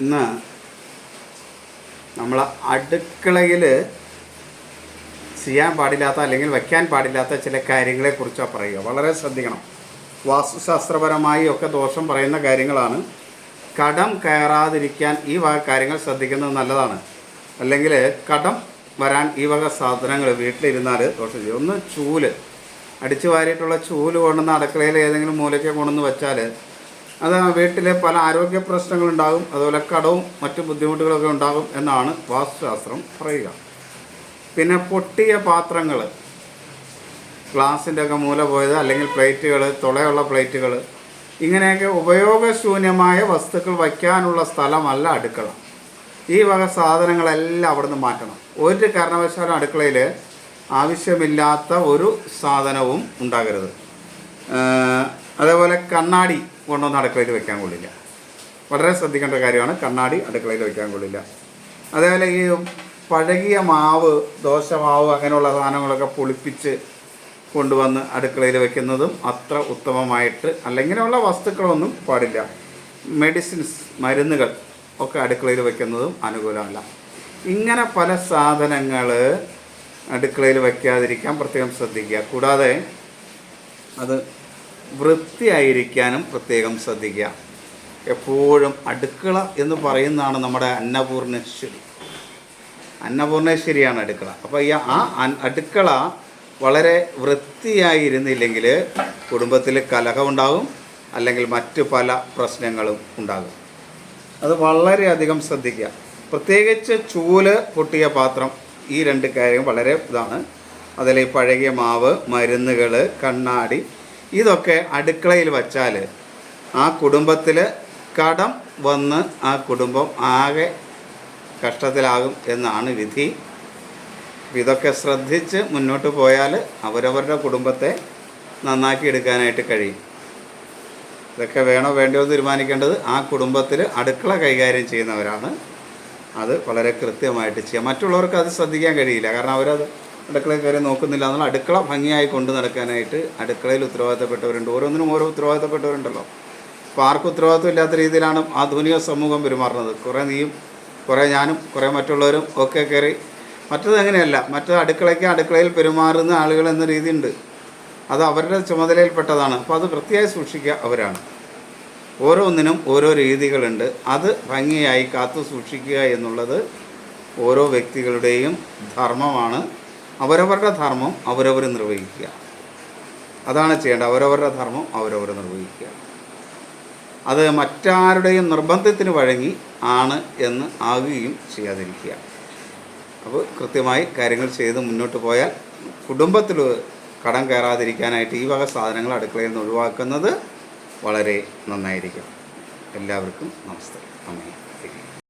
ഇന്ന് നമ്മൾ അടുക്കളയിൽ ചെയ്യാൻ പാടില്ലാത്ത അല്ലെങ്കിൽ വയ്ക്കാൻ പാടില്ലാത്ത ചില കാര്യങ്ങളെക്കുറിച്ചാണ് പറയുക. വളരെ ശ്രദ്ധിക്കണം. വാസ്തുശാസ്ത്രപരമായി ഒക്കെ ദോഷം പറയുന്ന കാര്യങ്ങളാണ്. കടം കയറാതിരിക്കാൻ ഈ വക കാര്യങ്ങൾ ശ്രദ്ധിക്കുന്നത് നല്ലതാണ്. അല്ലെങ്കിൽ കടം വരാൻ ഈ വക സാധനങ്ങൾ വീട്ടിലിരുന്നാൽ ദോഷം ചെയ്യും. ഒന്ന് ചൂൽ. അടിച്ചു വാരിയിട്ടുള്ള ചൂൽ കൊണ്ടുവന്ന് അടുക്കളയിൽ ഏതെങ്കിലും മൂലയ്ക്ക് കൊണ്ടുവന്ന് വെച്ചാൽ അത് വീട്ടിലെ പല ആരോഗ്യ പ്രശ്നങ്ങളുണ്ടാകും അതുപോലെ കടവും മറ്റു ബുദ്ധിമുട്ടുകളൊക്കെ ഉണ്ടാകും എന്നാണ് വാസ്തുശാസ്ത്രം പറയുക. പിന്നെ പൊട്ടിയ പാത്രങ്ങൾ ഗ്ലാസിന്റെ ഒക്കെ മൂല പോയത് അല്ലെങ്കിൽ പ്ലേറ്റുകൾ തുളയുള്ള പ്ലേറ്റുകൾ ഇങ്ങനെയൊക്കെ ഉപയോഗശൂന്യമായ വസ്തുക്കൾ വയ്ക്കാനുള്ള സ്ഥലമല്ല അടുക്കള. ഈ വക സാധനങ്ങളെല്ലാം അവിടുന്ന് മാറ്റണം. ഒരു കാരണവശാലും അടുക്കളയിൽ ആവശ്യമില്ലാത്ത ഒരു സാധനവും ഉണ്ടാകരുത്. അതേപോലെ കണ്ണാടി കൊണ്ടുവന്ന് അടുക്കളയിൽ വെക്കാൻ കൊള്ളില്ല. വളരെ ശ്രദ്ധിക്കേണ്ട കാര്യമാണ് കണ്ണാടി അടുക്കളയിൽ വെക്കാൻ കൊള്ളില്ല. അതേപോലെ ഈ പഴകിയ മാവ് ദോശമാവ് അങ്ങനെയുള്ള സാധനങ്ങളൊക്കെ പൊളിപ്പിച്ച് കൊണ്ടുവന്ന് അടുക്കളയിൽ വെക്കുന്നതും അത്ര ഉത്തമമായിട്ട് അല്ലെങ്കിലുള്ള വസ്തുക്കളൊന്നും പാടില്ല. മെഡിസിൻസ് മരുന്നുകൾ ഒക്കെ അടുക്കളയിൽ വെക്കുന്നതും അനുകൂലമല്ല. ഇങ്ങനെ പല സാധനങ്ങൾ അടുക്കളയിൽ വയ്ക്കാതിരിക്കാൻ പ്രത്യേകം ശ്രദ്ധിക്കുക. കൂടാതെ അത് വൃത്തിയായിരിക്കാനും പ്രത്യേകം ശ്രദ്ധിക്കുക. എപ്പോഴും അടുക്കള എന്ന് പറയുന്നതാണ് നമ്മുടെ അന്നപൂർണേശ്വരി. അന്നപൂർണേശ്വരിയാണ് അടുക്കള. അപ്പോൾ ഈ ആ അടുക്കള വളരെ വൃത്തിയായിരുന്നില്ലെങ്കിൽ കുടുംബത്തിൽ കലഹമുണ്ടാകും അല്ലെങ്കിൽ മറ്റു പല പ്രശ്നങ്ങളും ഉണ്ടാകും. അത് വളരെയധികം ശ്രദ്ധിക്കുക. പ്രത്യേകിച്ച് ചൂൽ പൊട്ടിയ പാത്രം ഈ രണ്ട് കാര്യം വളരെ ഇതാണ്. അതിൽ പഴകിയ മാവ് മരുന്നുകൾ കണ്ണാടി ഇതൊക്കെ അടുക്കളയിൽ വച്ചാൽ ആ കുടുംബത്തിൽ കടം വന്ന് ആ കുടുംബം ആകെ കഷ്ടത്തിലാകും എന്നാണ് വിധി. ഇതൊക്കെ ശ്രദ്ധിച്ച് മുന്നോട്ട് പോയാൽ അവരവരുടെ കുടുംബത്തെ നന്നാക്കി എടുക്കാനായിട്ട് കഴിയും. ഇതൊക്കെ വേണോ വേണ്ടോ എന്ന് തീരുമാനിക്കേണ്ടത് ആ കുടുംബത്തിൽ അടുക്കള കൈകാര്യം ചെയ്യുന്നവരാണ്. അത് വളരെ കൃത്യമായിട്ട് ചെയ്യുക മറ്റുള്ളവർക്ക് അത് ശ്രദ്ധിക്കാൻ കഴിയില്ല. കാരണം അവരത് അടുക്കളയിൽ കയറി നോക്കുന്നില്ല എന്നുള്ള അടുക്കള ഭംഗിയായി കൊണ്ടു നടക്കാനായിട്ട് അടുക്കളയിൽ ഉത്തരവാദിത്തപ്പെട്ടവരുണ്ട്. ഓരോന്നിനും ഓരോ ഉത്തരവാദിത്തപ്പെട്ടവരുണ്ടല്ലോ. അപ്പോൾ ആർക്കും ഉത്തരവാദിത്വം ഇല്ലാത്ത രീതിയിലാണ് ആധുനിക സമൂഹം പെരുമാറുന്നത്. കുറേ നീയും കുറേ ഞാനും കുറേ മറ്റുള്ളവരും ഒക്കെ കയറി മറ്റത് അങ്ങനെയല്ല. മറ്റത് അടുക്കളയ്ക്ക് അടുക്കളയിൽ പെരുമാറുന്ന ആളുകൾ എന്ന രീതിയുണ്ട്. അത് അവരുടെ ചുമതലയിൽപ്പെട്ടതാണ്. അപ്പോൾ അത് വൃത്തിയായി സൂക്ഷിക്കുക അവരാണ്. ഓരോന്നിനും ഓരോ രീതികളുണ്ട്. അത് ഭംഗിയായി കാത്തു സൂക്ഷിക്കുക എന്നുള്ളത് ഓരോ വ്യക്തികളുടെയും ധർമ്മമാണ്. അവരവരുടെ ധർമ്മം അവരവർ നിർവഹിക്കുക. അതാണ് ചെയ്യേണ്ടത്. അവരവരുടെ ധർമ്മം അവരവർ നിർവഹിക്കുക. അത് മറ്റാരുടെയും നിർബന്ധത്തിന് വഴങ്ങി ആണ് എന്ന് ആകുകയും ചെയ്യാതിരിക്കുക. അപ്പോൾ കൃത്യമായി കാര്യങ്ങൾ ചെയ്ത് മുന്നോട്ട് പോയാൽ കുടുംബത്തിൽ കടം കയറാതിരിക്കാനായിട്ട് ഈ വക സാധനങ്ങൾ അടുക്കളയിൽ നിന്ന് ഒഴിവാക്കുന്നത് വളരെ നന്നായിരിക്കും. എല്ലാവർക്കും നമസ്തേ. നന്ദി.